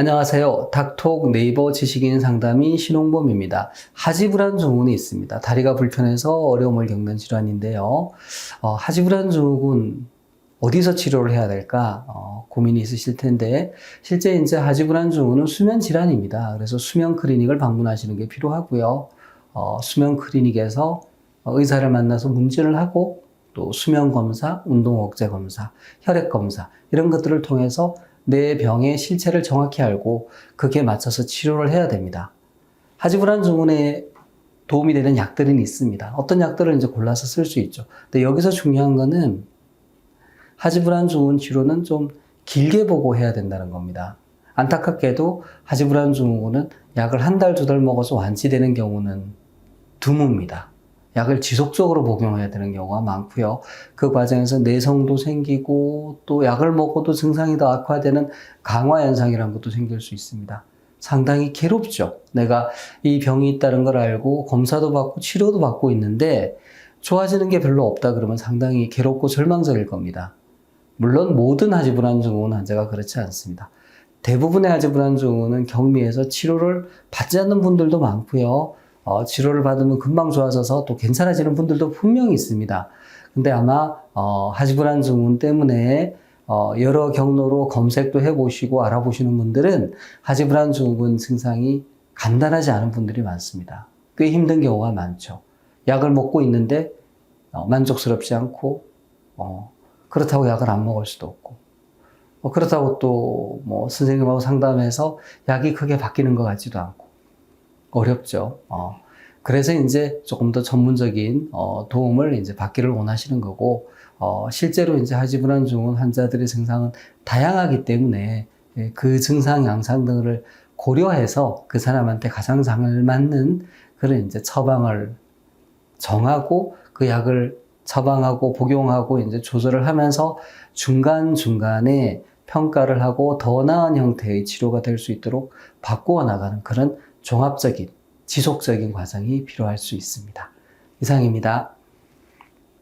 안녕하세요. 닥톡 네이버 지식인 상담인 신홍범입니다. 하지불안 증후군이 있습니다. 다리가 불편해서 어려움을 겪는 질환인데요. 어, 하지불안 증후군 어디서 치료를 해야 될까 어, 고민이 있으실 텐데 실제 이제 하지불안 증후군은 수면 질환입니다. 그래서 수면 클리닉을 방문하시는 게 필요하고요. 어, 수면 클리닉에서 의사를 만나서 문진을 하고 또 수면 검사, 운동 억제 검사, 혈액 검사 이런 것들을 통해서 내 병의 실체를 정확히 알고 그게 맞춰서 치료를 해야 됩니다. 하지불안 증후군에 도움이 되는 약들은 있습니다. 어떤 약들을 이제 골라서 쓸 수 있죠. 근데 여기서 중요한 거는 하지불안 증후군 치료는 좀 길게 보고 해야 된다는 겁니다. 안타깝게도 하지불안 증후군은 약을 한 달, 두 달 먹어서 완치되는 경우는 드뭅니다. 약을 지속적으로 복용해야 되는 경우가 많고요. 그 과정에서 내성도 생기고 또 약을 먹어도 증상이 더 악화되는 강화 현상이라는 것도 생길 수 있습니다. 상당히 괴롭죠. 내가 이 병이 있다는 걸 알고 검사도 받고 치료도 받고 있는데 좋아지는 게 별로 없다 그러면 상당히 괴롭고 절망적일 겁니다. 물론 모든 하지 불안 증후군 환자가 그렇지 않습니다. 대부분의 하지 불안 증후군은 경미해서 치료를 받지 않는 분들도 많고요. 어, 치료를 받으면 금방 좋아져서 또 괜찮아지는 분들도 분명히 있습니다. 근데 아마 어, 하지불안 증후군 때문에 어, 여러 경로로 검색도 해보시고 알아보시는 분들은 하지불안 증후군 증상이 간단하지 않은 분들이 많습니다. 꽤 힘든 경우가 많죠. 약을 먹고 있는데 어, 만족스럽지 않고 어, 그렇다고 약을 안 먹을 수도 없고 어, 그렇다고 또 뭐 선생님하고 상담해서 약이 크게 바뀌는 것 같지도 않고 어렵죠. 어. 그래서 이제 조금 더 전문적인 어, 도움을 이제 받기를 원하시는 거고 어, 실제로 이제 하지불안 증후군 환자들의 증상은 다양하기 때문에 예, 그 증상 양상 등을 고려해서 그 사람한테 가장 잘 맞는 그런 이제 처방을 정하고 그 약을 처방하고 복용하고 이제 조절을 하면서 중간 중간에 평가를 하고 더 나은 형태의 치료가 될 수 있도록 바꾸어 나가는 그런 종합적인 지속적인 과정이 필요할 수 있습니다. 이상입니다.